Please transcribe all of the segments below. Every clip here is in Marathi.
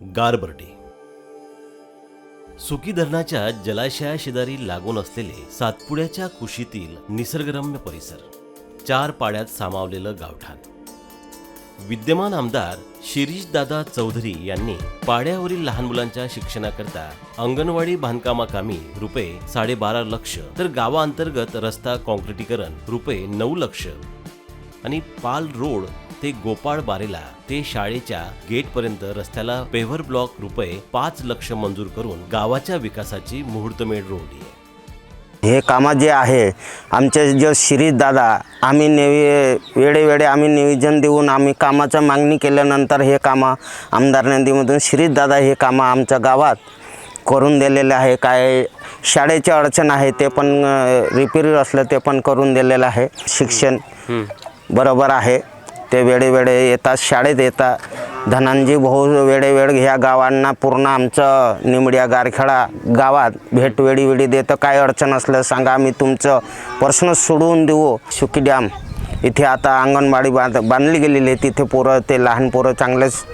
गारबर्डी सुकी धरणाच्या जलाशयाशेजारी लागून असलेले सातपुड्याच्या कुशीतील निसर्गरम्य परिसर चार पाड्यात सामावलेलं गावठाण. विद्यमान आमदार शिरीषदादा चौधरी यांनी पाड्यावरील लहान मुलांच्या शिक्षणाकरता अंगणवाडी बांधकामाकामी रुपये साडेबारा लक्ष तर गावाअंतर्गत रस्ता कॉन्क्रिटीकरण रुपये नऊ लक्ष आणि पाल रोड ते गोपाळ बारेला ते शाळेच्या गेटपर्यंत रस्त्याला पेव्हर ब्लॉक रुपये पाच लक्ष मंजूर करून गावाच्या विकासाची मुहूर्तमेढ रोवली आहे हे कामं जे आहे आमचे जे शिरीष दादा आम्ही नेवी वेळेवेळे आम्ही नियोजन देऊन आम्ही कामाचं मागणी केल्यानंतर हे कामं आमदार नदीमधून शिरीष दादा हे कामं आमच्या गावात करून दिलेले आहे. काय शाळेची अडचण आहे ते पण रिपेअर असलं ते पण करून दिलेलं आहे. शिक्षण बरोबर आहे. ते वेळेवेळे येतात शाळेत येतात. धनंजी भाऊ वेळेवेळ ह्या गावांना पूर्ण आमचं निमड्या गारखेडा गावात भेट वेळी वेळी देतं. काय अडचण असलं सांगा आम्ही तुमचं प्रश्न सोडवून देऊ. सुकी डॅम. इथे आता अंगणवाडी बांध बांधली गेलेली आहे. तिथे पोरं ते लहान पोरं चांगलेच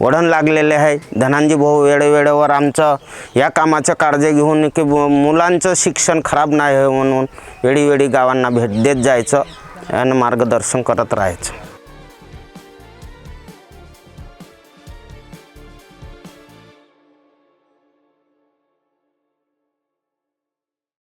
वढण लागलेले आहे. धनांजी भाऊ वेळेवेळेवर आमचं या कामाचं काळजी घेऊन की मुलांचं शिक्षण खराब नाही आहे म्हणून वेळीवेळी गावांना भेट देत जायचं आणि मार्गदर्शन करत राहायचं.